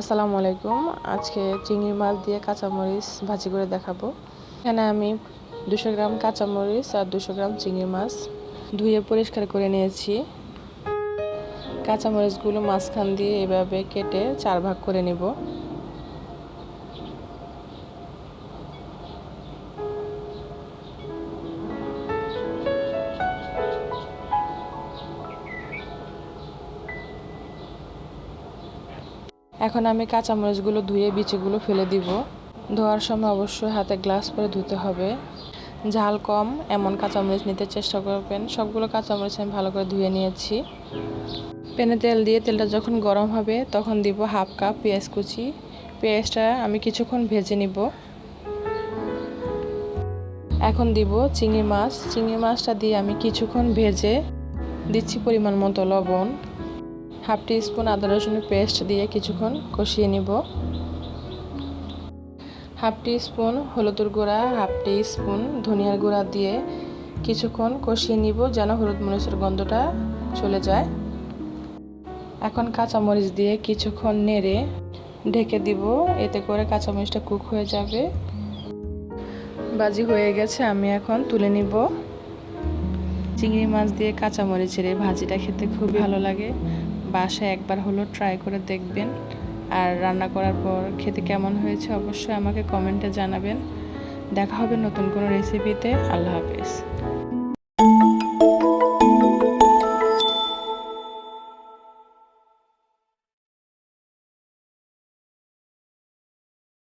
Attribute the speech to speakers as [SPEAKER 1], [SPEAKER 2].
[SPEAKER 1] আসসালামু আলাইকুম। আজকে চিংড়ি মাছ দিয়ে কাঁচামরিচ ভাজি করে দেখাবো। এখানে আমি দুশো গ্রাম কাঁচামরিচ আর দুশো গ্রাম চিংড়ি মাছ ধুয়ে পরিষ্কার করে নিয়েছি। কাঁচামরিচগুলো মাঝখান দিয়ে এভাবে কেটে চার ভাগ করে নিব। এখন আমি কাঁচামরিচগুলো ধুয়ে বিচিগুলো ফেলে দিব। ধোয়ার সময় অবশ্যই হাতে গ্লাস পরে ধুতে হবে। ঝাল কম, এমন কাঁচামরিচ নিতে চেষ্টা করবেন। সবগুলো কাঁচামরিচ আমি ভালো করে ধুয়ে নিয়েছি। প্যানে তেল দিয়ে তেলটা যখন গরম হবে, তখন দিব হাফ কাপ পেঁয়াজ কুচি। পেঁয়াজটা আমি কিছুক্ষণ ভেজে নিব। এখন দিব চিংড়ি মাছ। চিংড়ি মাছটা দিয়ে আমি কিছুক্ষণ ভেজে দিচ্ছি পরিমাণ মতো লবণ। হাফ টি স্পুন আদা রসুনের পেস্ট দিয়ে কিছুক্ষণ কষিয়ে নিব। হাফ টি স্পুন হলুদের গুঁড়া, হাফ টি স্পুন ধনিয়ার গুঁড়া দিয়ে কিছুক্ষণ কষিয়ে নিব যেন হলুদ মরিচের গন্ধটা চলে যায়। এখন কাঁচামরিচ দিয়ে কিছুক্ষণ নেড়ে ঢেকে দিব, এতে করে কাঁচামরিচটা কুক হয়ে যাবে। বাজি হয়ে গেছে, আমি এখন তুলে নিব। চিংড়ি মাছ দিয়ে কাঁচামরিচের এই ভাজিটা খেতে খুব ভালো লাগে। বাসায় একবার হলো ট্রাই করে দেখবেন। আর রান্না করার পর খেতে কেমন হয়েছে অবশ্যই আমাকে কমেন্টে জানাবেন। দেখা হবে নতুন কোনো রেসিপিতে আল্লাহ হাফেজ।